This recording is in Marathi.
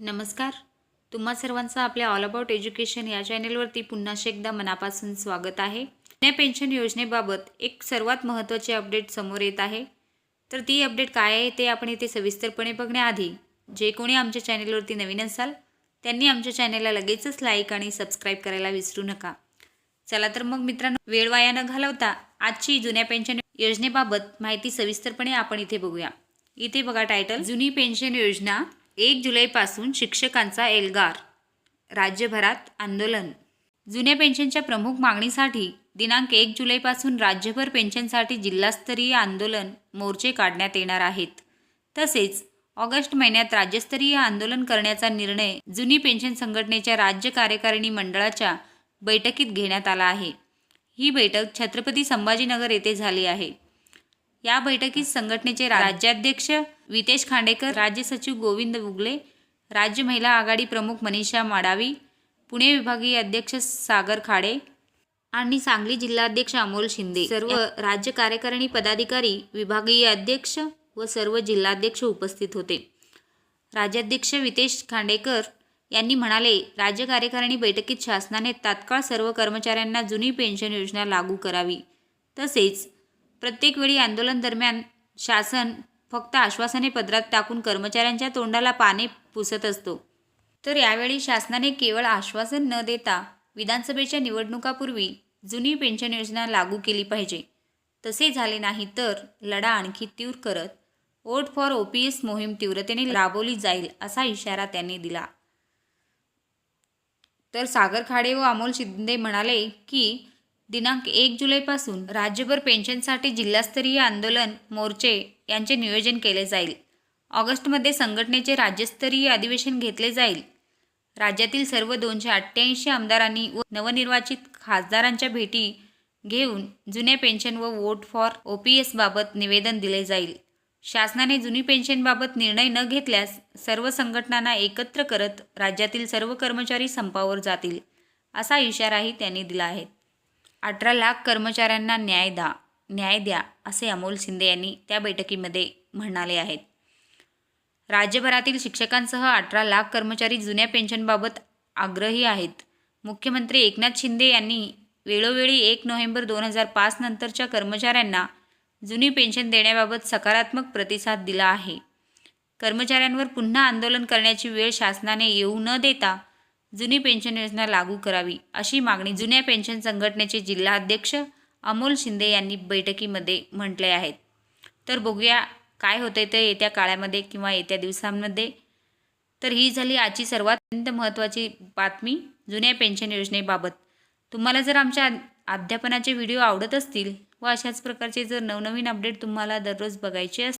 नमस्कार. तुम्हा सर्वांचं आपल्या ऑल अबाउट एज्युकेशन या चॅनेलवरती पुन्हा एकदा मनापासून स्वागत आहे. जुन्या पेन्शन योजनेबाबत एक सर्वात महत्त्वाची अपडेट समोर येत आहे. तर ती अपडेट काय आहे ते आपण इथे सविस्तरपणे बघण्याआधी जे कोणी आमच्या चॅनेलवरती नवीन असाल त्यांनी आमच्या चॅनेलला लगेचच लाईक आणि सबस्क्राईब करायला विसरू नका. चला तर मग मित्रांनो वेळ वाया न घालवता आजची जुन्या पेन्शन योजनेबाबत माहिती सविस्तरपणे आपण इथे बघूया. इथे बघा टायटल जुनी पेन्शन योजना एक जुलैपासून शिक्षकांचा एल्गार राज्यभरात आंदोलन. जुन्या पेन्शनच्या प्रमुख मागणीसाठी दिनांक एक जुलैपासून राज्यभर पेन्शनसाठी जिल्हास्तरीय आंदोलन मोर्चे काढण्यात येणार आहेत. तसेच ऑगस्ट महिन्यात राज्यस्तरीय आंदोलन करण्याचा निर्णय जुनी पेन्शन संघटनेच्या राज्य कार्यकारिणी मंडळाच्या बैठकीत घेण्यात आला आहे. ही बैठक छत्रपती संभाजीनगर येथे झाली आहे. या बैठकीत संघटनेचे राज्याध्यक्ष वितेश खांडेकर राज्य सचिव गोविंद बुगले राज्य महिला आघाडी प्रमुख मनीषा माडावी पुणे विभागीय अध्यक्ष सागर खाडे आणि सांगली जिल्हाध्यक्ष अमोल शिंदे. सर्व राज्य कार्यकारिणी पदाधिकारी विभागीय अध्यक्ष व सर्व जिल्हाध्यक्ष उपस्थित होते. राज्याध्यक्ष वितेश खांडेकर यांनी म्हणाले राज्य कार्यकारिणी बैठकीत शासनाने तात्काळ सर्व कर्मचाऱ्यांना जुनी पेन्शन योजना लागू करावी. तसेच प्रत्येक वेळी आंदोलन दरम्यान शासन फक्त आश्वासने पदरात टाकून कर्मचाऱ्यांच्या तोंडाला पाने पुसत असतो. तर यावेळी शासनाने केवळ आश्वासन न देता विधानसभेच्या निवडणुकापूर्वी जुनी पेन्शन योजना लागू केली पाहिजे. तसे झाले नाही तर लढा आणखी तीव्र करत vote for O P S मोहीम तीव्रतेने राबवली जाईल असा इशारा त्यांनी दिला. तर सागर खाडे व अमोल शिंदे म्हणाले की दिनांक एक जुलैपासून राज्यभर पेन्शनसाठी जिल्हास्तरीय आंदोलन मोर्चे यांचे नियोजन केले जाईल. ऑगस्टमध्ये संघटनेचे राज्यस्तरीय अधिवेशन घेतले जाईल. राज्यातील सर्व दोनशे अठ्ठ्याऐंशी आमदारांनी व नवनिर्वाचित खासदारांच्या भेटी घेऊन जुन्या पेन्शन व वोट फॉर ओ पी एसबाबत निवेदन दिले जाईल. शासनाने जुनी पेन्शनबाबत निर्णय न घेतल्यास सर्व संघटनांना एकत्र करत राज्यातील सर्व कर्मचारी संपावर जातील असा इशाराही त्यांनी दिला आहे. अठरा लाख कर्मचाऱ्यांना न्याय द्या न्याय द्या असे अमोल शिंदे यांनी त्या बैठकीमध्ये म्हणाले आहेत. राज्यभरातील शिक्षकांसह अठरा लाख कर्मचारी जुन्या पेन्शनबाबत आग्रही आहेत. मुख्यमंत्री एकनाथ शिंदे यांनी वेळोवेळी एक नोव्हेंबर दोन हजार पाच नंतरच्या कर्मचाऱ्यांना जुनी पेन्शन देण्याबाबत सकारात्मक प्रतिसाद दिला आहे. कर्मचाऱ्यांवर पुन्हा आंदोलन करण्याची वेळ शासनाने येऊ न देता जुनी पेन्शन योजना लागू करावी अशी मागणी जुन्या पेन्शन संघटनेचे जिल्हाध्यक्ष अमोल शिंदे यांनी बैठकीमध्ये म्हटले आहेत तर बघूया काय होते ते येत्या काळामध्ये किंवा येत्या दिवसांमध्ये. तर ही झाली आजची सर्वात अत्यंत महत्त्वाची बातमी जुन्या पेन्शन योजनेबाबत. तुम्हाला जर आमच्या अध्यापनाचे व्हिडिओ आवडत असतील व अशाच प्रकारचे जर नवनवीन अपडेट तुम्हाला दररोज बघायचे असतील